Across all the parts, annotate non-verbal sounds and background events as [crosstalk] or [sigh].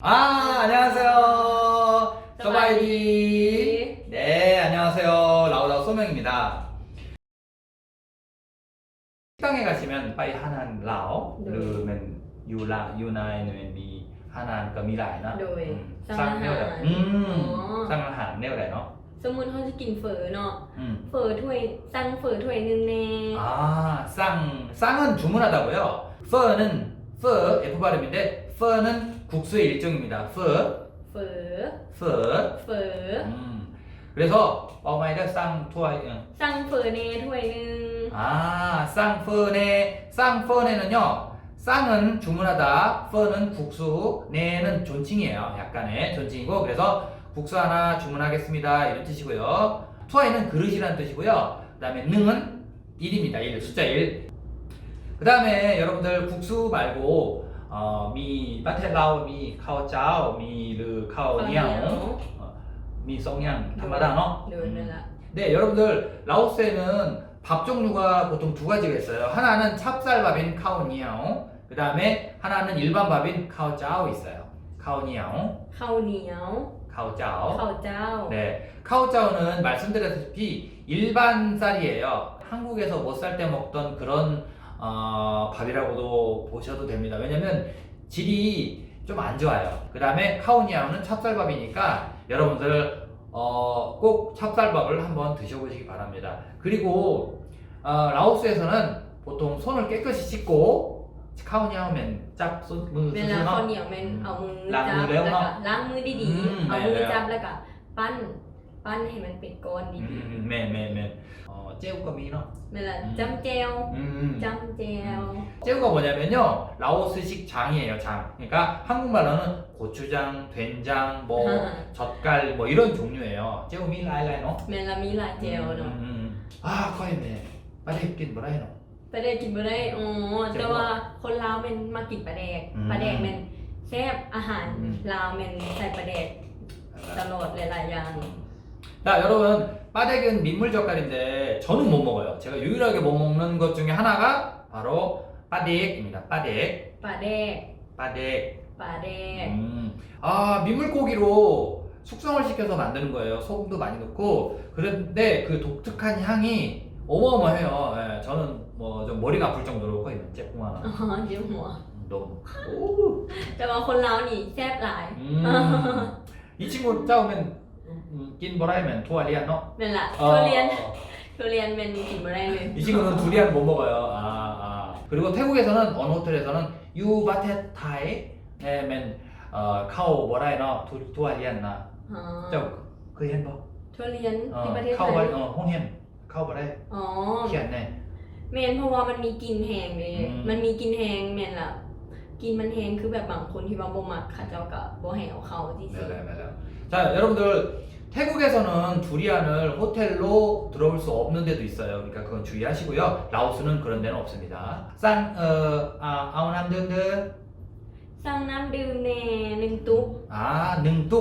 아, 안녕하세요. 서바이디. 네, 안녕하세요. 라우라우 소명입니다. 식당에 가시면 빠이 하난 라오, 네. หรือมันยูลายูนายเนี่ยมีฮานานก็มีหลายนะ โดย อืม สั่ สร้าง ง แน อาว หาร แบบอืม อ๋อ สร้างอาหารแนวไหนเนาะ สมมุติเขาจะกินเฝอเนาะ อืม เฝอถ้วยสั่งเฝอถ้วยหนึงแน่ 아, 쌍, 쌍은 주문하다고요. 퍼는 퍼 F 발음인데 퍼는 국수의 일종입니다. 푸, 푸, 푸. 푸. 그래서 어마이다 쌍투아. 쌍푸네 후에는 아, 쌍푸네, 쌍푸네는요. 쌍은 주문하다, 푸는 국수, 네는 존칭이에요. 약간의 존칭이고 그래서 국수 하나 주문하겠습니다. 이런 뜻이고요. 투아이는 그릇이라는 뜻이고요. 그 다음에 능은 1입니다. 1, 숫자 1. 그 다음에 여러분들 국수 말고 어, 미 바텔라오 미 카오짜오 미르 ข้าวเหนียว 카오니아오 어, 미 송양 담마다노 โดยนั่นแหละ 네, 여러분들 라오스에는 밥 종류가 보통 두 가지가 있어요. 하나는 찹쌀밥인 카오니아오, 그 다음에 하나는 일반 밥인 카오짜오 있어요. 카오니아오, ข้าวเหนียว 카오짜오. ข้าวเจ้า 네, 카오짜오는 말씀드렸다시피 일반 쌀이에요. 한국에서 못 살 때 먹던 그런 어, 밥이라고도 보셔도 됩니다. 왜냐면 질이 좀 안 좋아요. 그 다음에 카오니아오는 찹쌀밥이니까 여러분들 어, 꼭 찹쌀밥을 한번 드셔보시기 바랍니다. 그리고 어, 라오스에서는 보통 손을 깨끗이 씻고 카오니아오면 짭, 손, 문, เวลาข้าวเห 수수나 นียวแม่นเอามือ ล้างมื จั อบ แล้ว แล้ว เนาะ ก็ล้างมือดี อืม ๆเอามือ ได้แล้ว จับแล้วก็ปั้น ปั้นให้มันเป็นก้อนดี 음, 네, 네, 네. 어, 째우거미너. ๆเวลา อืม จำแจว 음. จำแจว 째우가 뭐냐면요 라오스식 장이에요 장 그러니까 한국말로는 고추장 된장 뭐 젓갈 뭐 이런 종류예요 째우미 라이라이노 แม่นละมีหลายแจวเนาะ 아 거의네 빨리 입긴 뭐라이노 ปลาแดกกินบ่ได้อ๋อแต่ว่าคนลาวแม่นมากินปลาแดก อืม ปลาแดกแม่นแซ่บอาหาร อืม ลาวแม่นใส่ปลาแดกตลอดหลายๆอย่าง 자 여러분 빠덱은 민물 젓갈인데 저는 못 먹어요 제가 유일하게 못 먹는 것 중에 하나가 바로 빠덱입니다 빠덱 ปลาแดก 빠덱 ปลาแดก 음, 아 민물고기로 숙성을 시켜서 만드는 거예요. 소금도 많이 넣고 그런데 그 독특한 향이 어마어마해요. 예, 저는 뭐 좀 머리가 아플 정도로 거의 째꿍 하나. [laughs] อ๋อเดี๋ยวหัว 너무. 오. แต่ว่าคนลาวนี่แซ่บหลาย 음, 이 친구 짜오면 음, 낀 뭐라이면 투알리안노? นั่นล่ะ 어, ทุเรียนทุเรียนแม่นกินบ่ได้เลย 이 친구는 두리안 못 먹어요. 아, 아. 그리고 태국에서는 어느 호텔에서는 유바테 타이 에멘 어, 카오 뭐라이너 두 두알리안나. อ๋อ 저 그이 햄버. ทุเรียน 어, ที่ประเทศไท 카오 ย 바 어, 홍햄. 카오 바라이. อ๋อ 희한네. แม่นเพราะว่ามันมีกลิ่นแหงเลย อืม มันมีกลิ่นแหงแม่นล่ะ กลิ่นมันแหงคือแบบบางคนที่ว่าบ่มักเขาเจ้าก็บ่ให้เอาเข้าที่สิ 네네 맞아요. 자 여러분들 태국에서는 두리안을 호텔로 들어올 수 없는 데도 있어요. 그러니까 그건 주의하시고요. 라오스는 그런 데는 없습니다. 싼 어, 아, 아우남드드 สั่งน้ำดื่มแน่หนึ่งตุ๊ก 아 능뚝.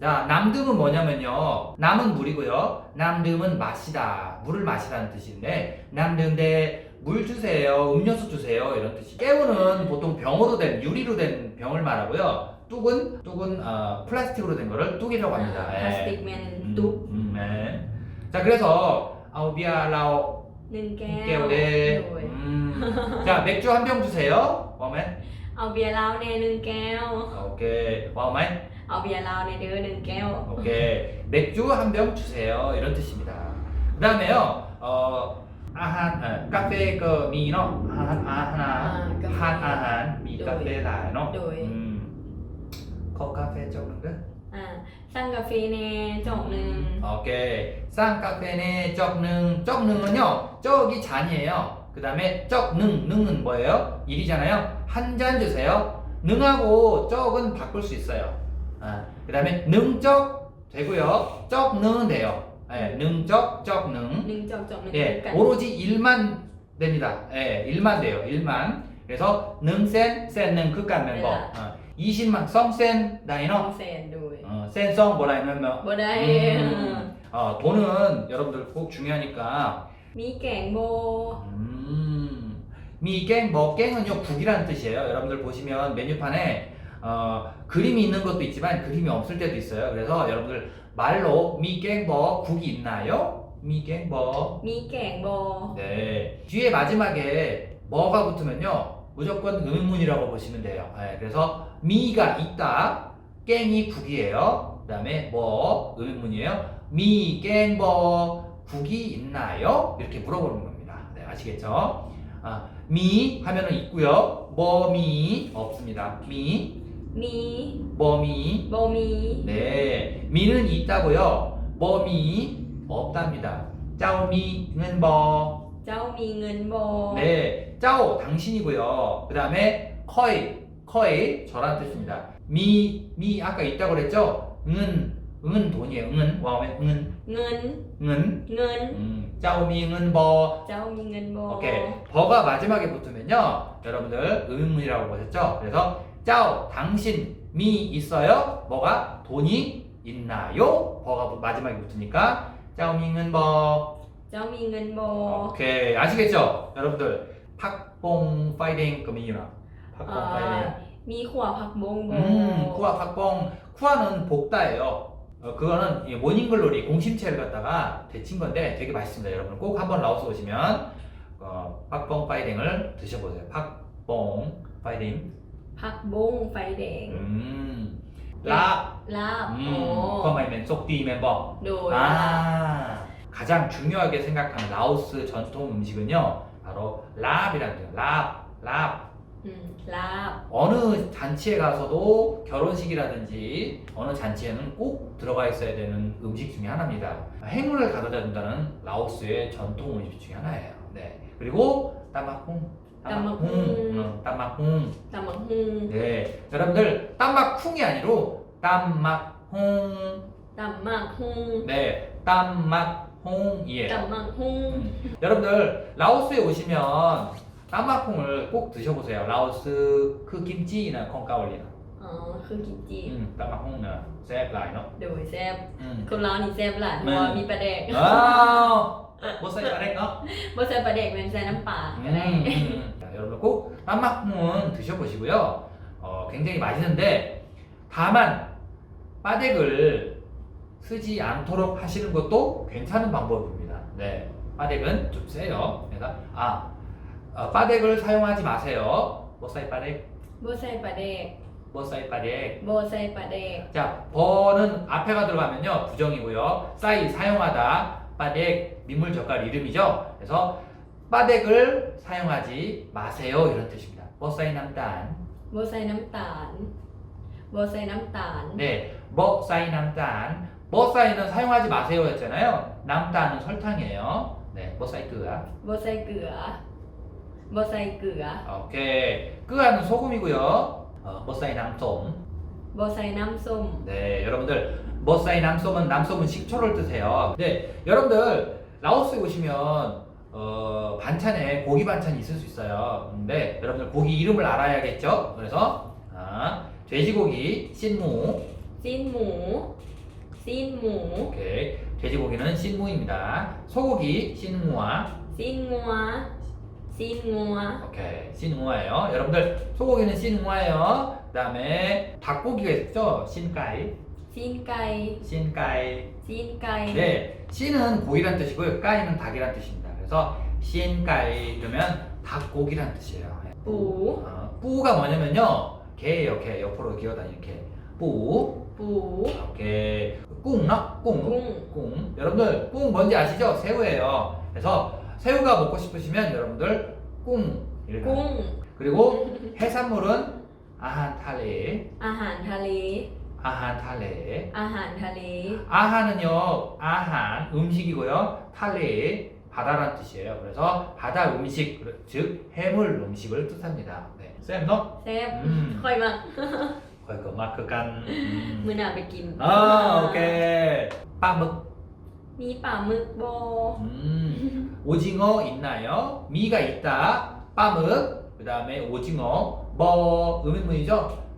자, 남듬은 뭐냐면요. 남은 물이고요. 남듬은 마시다. 물을 마시라는 뜻인데, 남듬대 물 주세요. 음료수 주세요. 이런 뜻이. 깨우는 보통 병으로 된, 유리로 된 병을 말하고요. 뚝은, 뚝은, 어, 플라스틱으로 된 거를 뚝이라고 합니다. 아, 예. 플라스틱맨 음, 뚝. 음, 음, 네. 자, 그래서, 아우비아 라오. 깨우네. 음. 자, 맥주 한 병 주세요. 워맨. 아우비아 라오 네 는 깨우. 오케이. 워맨. เอาเบียร์ลาวแน่เด้อหนึ่งแก้ว 오케이. 맥주 한 병 주세요. 이런 뜻입니다. 그 다음에요. 어, 아한 어, 카페 그 미노 한 아하나 아, 카페. 한 아한 미 네. 카페 라이노. 네. 음. 컵 카페 적는데. อ่าสั่งกาแฟแน่จอกหนึ่ง 오케이. 쌍 카페네 적능. 적능은요. 저기 잔이에요. 그 다음에 적능. 능은 뭐예요? 일이잖아요. 한 잔 주세요. 능하고 적은 바꿀 수 있어요. 아, 그 다음에 능적 되고요. 적능은 돼요. 예, 능적, 적능. หนึ่งจอกจอกหนึ่ง 예, กัน 오로지 일만 됩니다. 예, 일만 돼요. 일만. 그래서 능센, 센능 극간 멤버. 네. 어, 20만 성센 สอ 다이너. งแสนโดย 어, 센성 뭐라 하면 뭐. บ่ได้ 음, 어, 돈은 여러분들 꼭 중요하니까 มีแกงโบ 음, 미갱, 먹갱은요 국이라는 뜻이에요. 여러분들 보시면 메뉴판에 어, 그림이 있는 것도 있지만 그림이 없을 때도 있어요. 그래서 여러분들 말로 미갱버 뭐 국이 있나요? 미갱버 뭐. 미갱버 뭐. 네 뒤에 마지막에 뭐가 붙으면요 무조건 의문이라고 보시면 돼요. 네, 그래서 미가 있다 깽이 국이에요. 그 다음에 뭐 의문이에요. 미갱버 국이 있나요? 이렇게 물어보는 겁니다. 네, 아시겠죠? 아, 미 하면은 있고요. 뭐미 없습니다. 미 미, 뭐미. 머미, 네. 미는 있다고요. 뭐미 없답니다. 짜오미는 뭐. 짜오밍은 뭐, 네. 짜오 당신이고요. 그 다음에 커이. 커이 저란 뜻입니다. 미, 미 아까 있다고 그랬죠? 은, 은은 돈이에요. 은은 와우의 은, 는, 은. 는, 음, 짜오미는 뭐. 짜오밍은 뭐, 오케이. 버가 마지막에 붙으면요. 여러분들 의문이라고 보셨죠? 그래서 짜오 당신 미 있어요? 뭐가 돈이 있나요? 버가 마지막에 붙으니까 짜오밍은 버 뭐? 정민은 뭐 오케이 아시겠죠? 여러분들 팍봉 파이팅 금이나 팍봉 파이팅 미호와 박몽 음, 쿠아 팍봉 쿠아는 볶다예요. 어, 그거는 모닝글로리 공심채를 갖다가 데친 건데 되게 맛있습니다. 여러분 꼭 한번 라오스 오시면 어, 팍봉 파이딩을 드셔보세요. 팍봉 파이딩 ผักบงไฟแดง 음 ลา 라 บอ๋อ 음, 그거만 속디 멤버 โดยลาบ 아 가장 중요하게 생각하는 라오스 전통 음식은요 바로 랍이라는 거예요 랍, 랍 อืมลาบ 어느 잔치에 가서도 결혼식이라든지 어느 잔치에는 꼭 들어가 있어야 되는 음식 중에 하나입니다 행운을 가져다 준다는 라오스의 전통 음식 중에 하나예요 네 그리고 따마콩 땀막쿵. 음, 어, 땀막쿵. 땀막쿵. 네, 여러분들 땀막쿵이 아니로 땀막홍. 땀막홍, 네, 땀막홍이에요. 땀막쿵. 음. 여러분들 라오스에 오시면 땀막콩을 꼭 드셔보세요. 라오스 그 김치나 콩가올리나. อ๋อคือกิมจิ 음, 따마콩은 쎄 라이너. โดยแซ่บ 음. คนลาวนี่แซ่บหลายเพราะว่ามีปลาแดก 아, 못 사이 말했나? บ่ใส่ปลาแดกแม่นใส่น้ำปลาก็ได้ 음. 자, 여러분 꼭 따마콩은 드셔보시고요. 어, 굉장히 맛있는데 다만 빠덱을 쓰지 않도록 하시는 것도 괜찮은 방법입니다. 네, 빠덱은 좀 세요. 그래서 아, 어, 빠덱을 사용하지 마세요. 못 사이 빠덱, บ่ใส่ปลาแดก 뭐사이 빠데 뭐사이 빠데 자 버는 앞에가 들어가면요. 부정이고요. 사이 사용하다. 빠덱 민물 젓갈 이름이죠. 그래서 빠덱을 사용하지 마세요. 이런 뜻입니다. 뭐사이 남단? 뭐사이 남단? 뭐사이 남단? 네. 뭐사이 남단? 뭐사이는 사용하지 마세요 였잖아요. 남단은 설탕이에요. 네. 뭐사이 끄아 뭐사이 끄아 뭐사이 끄아 오케이. 끄아는 소금이고요. 어, 머사이 남솜. 머사이 남솜. 네, 여러분들 머사이 남솜은 남솜은 식초를 뜻해요. 네, 여러분들 라오스에 오시면 어, 반찬에 고기 반찬이 있을 수 있어요. 근데 여러분들 고기 이름을 알아야겠죠? 그래서 아, 돼지고기 신무. 신무. 신무. 오케이. 돼지고기는 신무입니다. 소고기 신무와. 신무와. 씻는화. 오케이, 씻는화예요. 여러분들 소고기는 씻는화예요. 그다음에 닭고기가 있죠, 신가이. 찐까이. 신가이. 찐까이. 네, 신은 고기란 뜻이고요, 까이는 닭이란 뜻입니다. 그래서 신가이 그러면 닭고기란 뜻이에요. 네. 뿌. 어, 뿌가 뭐냐면요, 개예요, 개 옆으로 기어다니는 개. 뿌. 뿌. 오케이. 꿍, 나? 꿍. 꿍. 여러분들, 꿍 뭔지 아시죠? 새우예요. 그래서 새우가 먹고 싶으시면 여러분들 꿍. 이렇게. กุ้ง 그리고 해산물은 아한 탈레. อาหารทะเล 아한 탈레. อาหารทะเล 아하는요, 아한 음식이고요. 탈레 바다란 뜻이에요. 그래서 바다 음식, 즉 해물 음식을 뜻합니다. 네, 쌤 너? แซ่บ 음, ค่อยมาก 거의 그 마크 간. มื้อ 음. หน้าไปกิน 아, 오케이. 빠먹. มีปลาหมึกบอ 음, 오징어 있나요? 미가 있다. 빠먹. 그 다음에 오징어. 뭐 의문문이죠?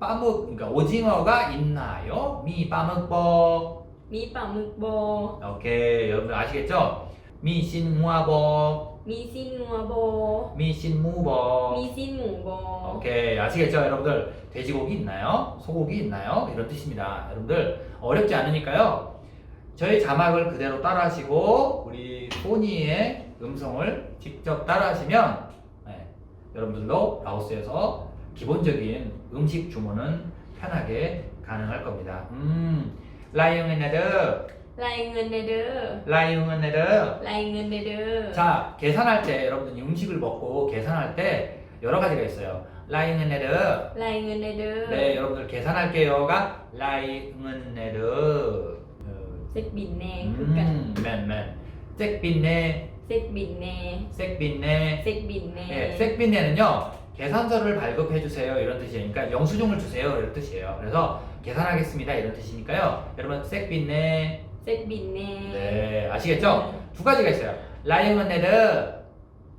빠먹. 그러니까 오징어가 있나요? 미 빠먹 뭐. มีปลาหมึกบอ 오케이 여러분들 아시겠죠? 미신무아버 มีซินงัวโบ 미신 무버 มีซินหมูโบ 오케이 아시겠죠 여러분들 돼지고기 있나요? 소고기 있나요? 이런 뜻입니다 여러분들 어렵지 않으니까요 저희 자막을 그대로 따라 하시고 우리 소니의 음성을 직접 따라 하시면 네, 여러분들도 라오스에서 기본적인 음식 주문은 편하게 가능할 겁니다. 음, 라이응에네드. 라잉은네르 라이응에네드. 라잉은네르 자, 계산할 때 여러분들 음식을 먹고 계산할 때 여러 가지가 있어요. 라이응은네르 라잉은네르 네, 여러분들 계산할게요가 라이응은네르 เซ็ตบินแน่คือกัน 음, 맨맨 색빈네 เซ็ตบินแน่ 색빈네 เซ็ตบินแน่ 네, 색빈네는요 계산서를 발급해 주세요 이런 뜻이니까 영수증을 주세요 이런 뜻이에요 그래서 계산하겠습니다 이런 뜻이니까요 여러분 색빈네 เซ็ตบินแน่ 네 아시겠죠 두 가지가 있어요 라이응은네르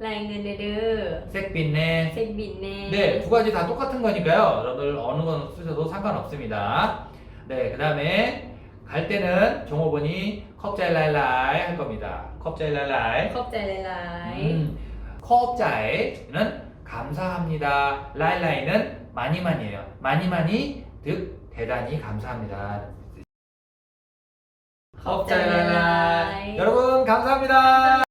รายเงินเด้อ 색빈네 เซ็ตบินแน่ 네, 두 가지 다 똑같은 거니까요. 여러분들 어느 건 쓰셔도 상관없습니다. 네, 그 다음에 갈 때는 종업원이 컵자일라일라이 할 겁니다. 컵자일라일라이. 컵자일랄라이. 음, 컵자일은 감사합니다. 라일라이는 많이 많이예요. 많이 많이 득 대단히 감사합니다. 컵자일라일라이. 여러분 감사합니다. 감사합니다.